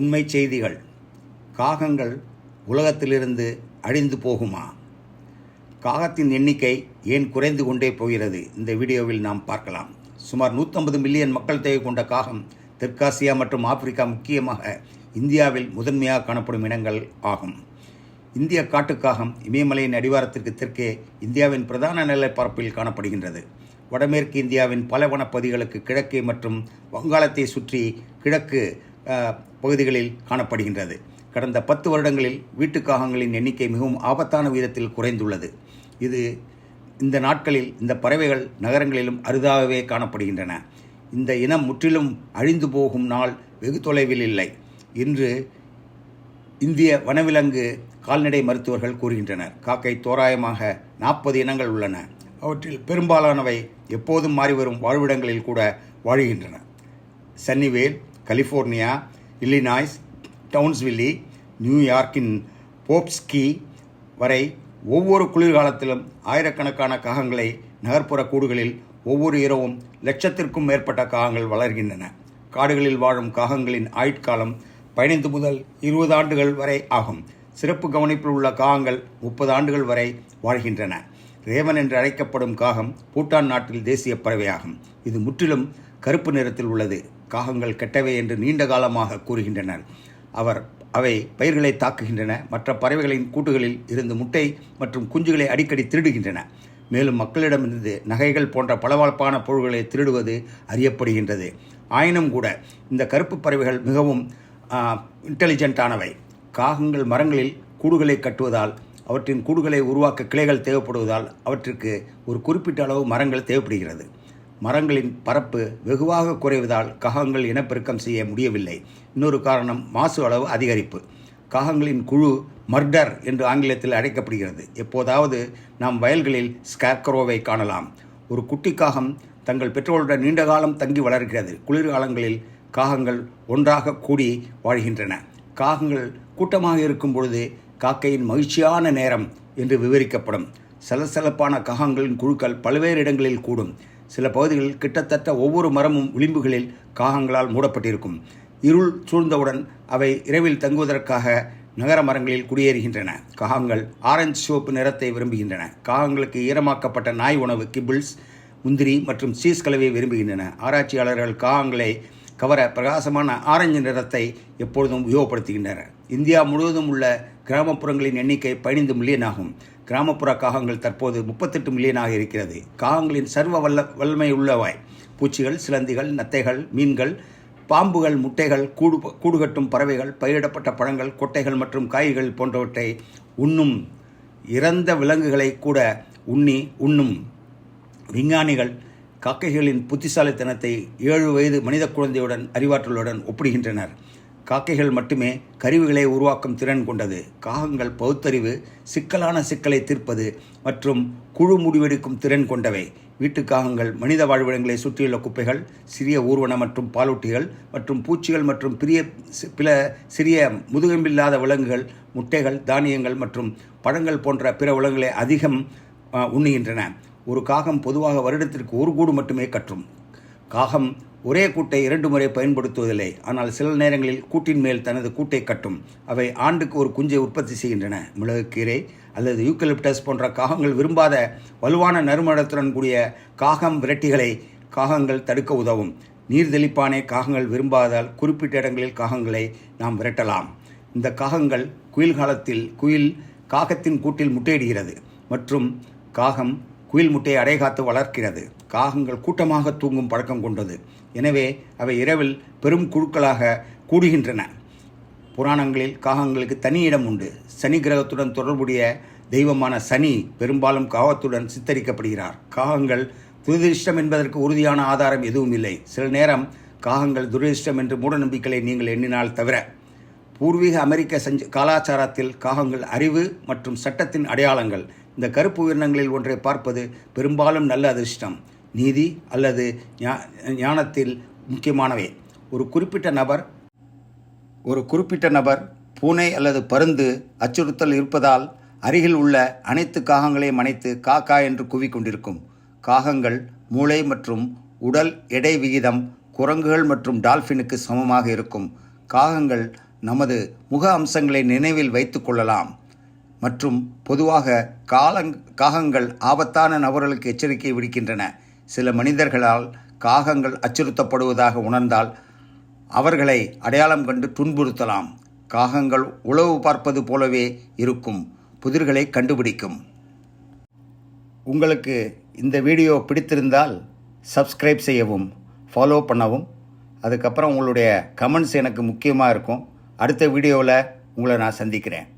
உண்மை செய்திகள் காகங்கள் உலகத்திலிருந்து அழிந்து போகுமா? காகத்தின் எண்ணிக்கை ஏன் குறைந்து கொண்டே போகிறது? இந்த வீடியோவில் நாம் பார்க்கலாம். சுமார் 150 மில்லியன் மக்கள் தொகை கொண்ட காகம் தெற்காசியா மற்றும் ஆப்பிரிக்கா முக்கியமாக இந்தியாவில் முதன்மையாக காணப்படும் இனங்கள் ஆகும். இந்திய காட்டுக்காகம் இமயமலையின் அடிவாரத்திற்கு தெற்கே இந்தியாவின் பிரதான நிலப்பரப்பில் காணப்படுகின்றது. வடமேற்கு இந்தியாவின் பல வனப்பகுதிகளுக்கு கிழக்கே மற்றும் வங்காளத்தை சுற்றி கிழக்கு பகுதிகளில் காணப்படுகின்றது. கடந்த பத்து வருடங்களில் வீட்டுக்காகங்களின் எண்ணிக்கை மிகவும் ஆபத்தான விதத்தில் குறைந்துள்ளது. இது இந்த நாட்களில் இந்த பறவைகள் நகரங்களிலும் அரிதாகவே காணப்படுகின்றன. இந்த இனம் முற்றிலும் அழிந்து போகும் நாள் வெகு தொலைவில் இல்லை இன்று இந்திய வனவிலங்கு கால்நடை மருத்துவர்கள் கூறுகின்றனர். காக்கை தோராயமாக நாற்பது இனங்கள் உள்ளன. அவற்றில் பெரும்பாலானவை எப்போதும் மாறிவரும் வாழ்விடங்களில் கூட வாழுகின்றன. சன்னிவேல் கலிஃபோர்னியா இல்லினாய்ஸ் டவுன்ஸ்வில்லி நியூயார்க்கின் போப்ஸ்கி வரை ஒவ்வொரு குளிர்காலத்திலும் ஆயிரக்கணக்கான காகங்களை நகர்ப்புற கூடுகளில் ஒவ்வொரு இரவும் லட்சத்திற்கும் மேற்பட்ட காகங்கள் வளர்கின்றன. காடுகளில் வாழும் காகங்களின் ஆயுட்காலம் பதினைந்து முதல் இருபது ஆண்டுகள் வரை ஆகும். சிறப்பு கவனிப்பில் உள்ள காகங்கள் முப்பது ஆண்டுகள் வரை வாழ்கின்றன. ரேவன் என்று அழைக்கப்படும் காகம் பூட்டான் நாட்டில் தேசிய பறவையாகும். இது முற்றிலும் கருப்பு நிறத்தில் உள்ளது. காகங்கள் கெட்டவை என்று நீண்ட காலமாக கூறுகின்றனர். அவர் அவை பயிர்களை தாக்குகின்றன. மற்ற பறவைகளின் கூட்டுகளில் இருந்து முட்டை மற்றும் குஞ்சுகளை அடிக்கடி திருடுகின்றன. மேலும் மக்களிடமிருந்து நகைகள் போன்ற பளபளப்பான பொருள்களை திருடுவது அறியப்படுகின்றது. ஆயினும் கூட இந்த கருப்பு பறவைகள் மிகவும் இன்டெலிஜென்ட்டானவை காகங்கள் மரங்களில் கூடுகளை கட்டுவதால் அவற்றின் கூடுகளை உருவாக்க கிளைகள் தேவைப்படுவதால் அவற்றிற்கு ஒரு குறிப்பிட்ட அளவு மரங்கள் தேவைப்படுகிறது. மரங்களின் பரப்பு வெகுவாக குறைவதால் காகங்கள் இனப்பெருக்கம் செய்ய முடியவில்லை. இன்னொரு காரணம் மாசு அளவு அதிகரிப்பு. காகங்களின் குழு மர்டர் என்று ஆங்கிலத்தில் அழைக்கப்படுகிறது. எப்போதாவது நாம் வயல்களில் ஸ்கேர்கரோவை காணலாம். ஒரு குட்டி காகம் தங்கள் பெற்றோருடன் நீண்ட காலம் தங்கி வளர்கிறது. குளிர்காலங்களில் காகங்கள் ஒன்றாக கூடி வாழ்கின்றன. காகங்கள் கூட்டமாக இருக்கும் பொழுது காக்கையின் மகிழ்ச்சியான நேரம் என்று விவரிக்கப்படும். சலசலப்பான காகங்களின் குழுக்கள் பல்வேறு இடங்களில் கூடும். சில பகுதிகளில் கிட்டத்தட்ட ஒவ்வொரு மரமும் விளிம்புகளில் காகங்களால் மூடப்பட்டிருக்கும். இருள் சூழ்ந்தவுடன் அவை இரவில் தங்குவதற்காக நகர மரங்களில் குடியேறுகின்றன. காகங்கள் ஆரஞ்சு சிவப்பு நிறத்தை விரும்புகின்றன. காகங்களுக்கு ஈரமாக்கப்பட்ட நாய் உணவு கிபிள்ஸ் முந்திரி மற்றும் சீஸ் கலவையை விரும்புகின்றன. ஆராய்ச்சியாளர்கள் காகங்களை கவர பிரகாசமான ஆரஞ்சு நிறத்தை எப்பொழுதும் உபயோகப்படுத்துகின்றனர் இந்தியா முழுவதும் உள்ள கிராமப்புறங்களின் எண்ணிக்கை பதினைந்து மில்லியன் ஆகும். கிராமப்புற காகங்கள் தற்போது முப்பத்தெட்டு மில்லியனாக இருக்கிறது. காகங்களின் சர்வ வல்ல வல்லமை உள்ளவாய் பூச்சிகள் சிலந்திகள் நத்தைகள் மீன்கள் பாம்புகள் முட்டைகள் கூடு கூடுகட்டும் பறவைகள் பயிரிடப்பட்ட பழங்கள் கொட்டைகள் மற்றும் காய்கள் போன்றவற்றை உண்ணும் இறந்த விலங்குகளை கூட உண்ணி உண்ணும் விஞ்ஞானிகள் காக்கைகளின் புத்திசாலித்தனத்தை ஏழு வயது மனித குழந்தையுடன் அறிவாற்றலுடன் ஒப்பிடுகின்றனர். காக்கைகள் மட்டுமே கருவிகளை உருவாக்கும் திறன் கொண்டது. காகங்கள் பகுத்தறிவு சிக்கலான சிக்கலை தீர்ப்பது மற்றும் குழு முடிவெடுக்கும் திறன் கொண்டவை. வீட்டுக் காகங்கள் மனித வாழ்விடங்களை சுற்றியுள்ள குப்பைகள் சிறிய ஊர்வன மற்றும் பாலூட்டிகள் மற்றும் பூச்சிகள் மற்றும் பிரிய பில சிறிய முதுகெம்பில்லாத விலங்குகள் முட்டைகள் தானியங்கள் மற்றும் பழங்கள் போன்ற பிற விலங்குகளை அதிகம் உண்ணுகின்றன. ஒரு காகம் பொதுவாக வருடத்திற்கு ஒரு கூடு மட்டுமே கற்றும். காகம் ஒரே கூட்டை இரண்டு முறை பயன்படுத்துவதில்லை. ஆனால் சில நேரங்களில் கூட்டின் மேல் தனது கூட்டை கட்டும். அவை ஆண்டுக்கு ஒரு குஞ்சை உற்பத்தி செய்கின்றன. மிளகுக்கீரை அல்லது யூக்கலிப்டஸ் போன்ற காகங்கள் விரும்பாத வலுவான நறுமணத்துடன் கூடிய காகம் விரட்டிகளை காகங்கள் தடுக்க உதவும். நீர்தெளிப்பானை காகங்கள் விரும்பாததால் குறிப்பிட்ட இடங்களில் காகங்களை நாம் விரட்டலாம். இந்த காகங்கள் குயில் காலத்தில் குயில் காகத்தின் கூட்டில் முட்டையிடுகிறது. மற்றும் காகம் குயில் முட்டையை அடைகாத்து வளர்க்கிறது. காகங்கள் கூட்டமாக தூங்கும் பழக்கம் கொண்டது. எனவே அவை இரவில் பெரும் குழுக்களாக கூடுகின்றன. புராணங்களில் காகங்களுக்கு தனி இடம் உண்டு. சனி கிரகத்துடன் தொடர்புடைய தெய்வமான சனி பெரும்பாலும் காகத்துடன் சித்தரிக்கப்படுகிறார். காகங்கள் துரதிருஷ்டம் என்பதற்கு உறுதியான ஆதாரம் எதுவும் இல்லை. சில நேரம் காகங்கள் துரதிருஷ்டம் என்று மூடநம்பிக்கைகளை நீங்கள் எண்ணினால் தவிர பூர்வீக அமெரிக்க சஞ்ச கலாச்சாரத்தில் காகங்கள் அறிவு மற்றும் சட்டத்தின் அடையாளங்கள் இந்த கருப்பு உயிரினங்களில் ஒன்றை பார்ப்பது பெரும்பாலும் நல்ல அதிர்ஷ்டம். நீதி அல்லது ஞா- ஞானத்தில் முக்கியமானவை. ஒரு குறிப்பிட்ட நபர் ஒரு குறிப்பிட்ட நபர் பூனை அல்லது பருந்து அச்சுறுத்தல் இருப்பதால் அருகில் உள்ள அனைத்து காகங்களையும் அணைத்து காக்கா என்று கூவிக்கொண்டிருக்கும் காகங்கள் மூளை மற்றும் உடல் எடை விகிதம் குரங்குகள் மற்றும் டால்ஃபினுக்கு சமமாக இருக்கும். காகங்கள் நமது முக அம்சங்களை நினைவில் வைத்து கொள்ளலாம். மற்றும் பொதுவாக காலங் காகங்கள் ஆபத்தான நபர்களுக்கு எச்சரிக்கை விடுக்கின்றன. சில மனிதர்களால் காகங்கள் அச்சுறுத்தப்படுவதாக உணர்ந்தால் அவர்களை அடையாளம் கண்டு துன்புறுத்தலாம். காகங்கள் உளவு பார்ப்பது போலவே இருக்கும். புதிர்களை கண்டுபிடிக்கும். உங்களுக்கு இந்த வீடியோ பிடித்திருந்தால் சப்ஸ்கிரைப் செய்யவும் ஃபாலோ பண்ணவும். அதுக்கப்புறம் உங்களுடைய கமெண்ட்ஸ் எனக்கு முக்கியமாக இருக்கும். அடுத்த வீடியோவில் உங்களை நான் சந்திக்கிறேன்.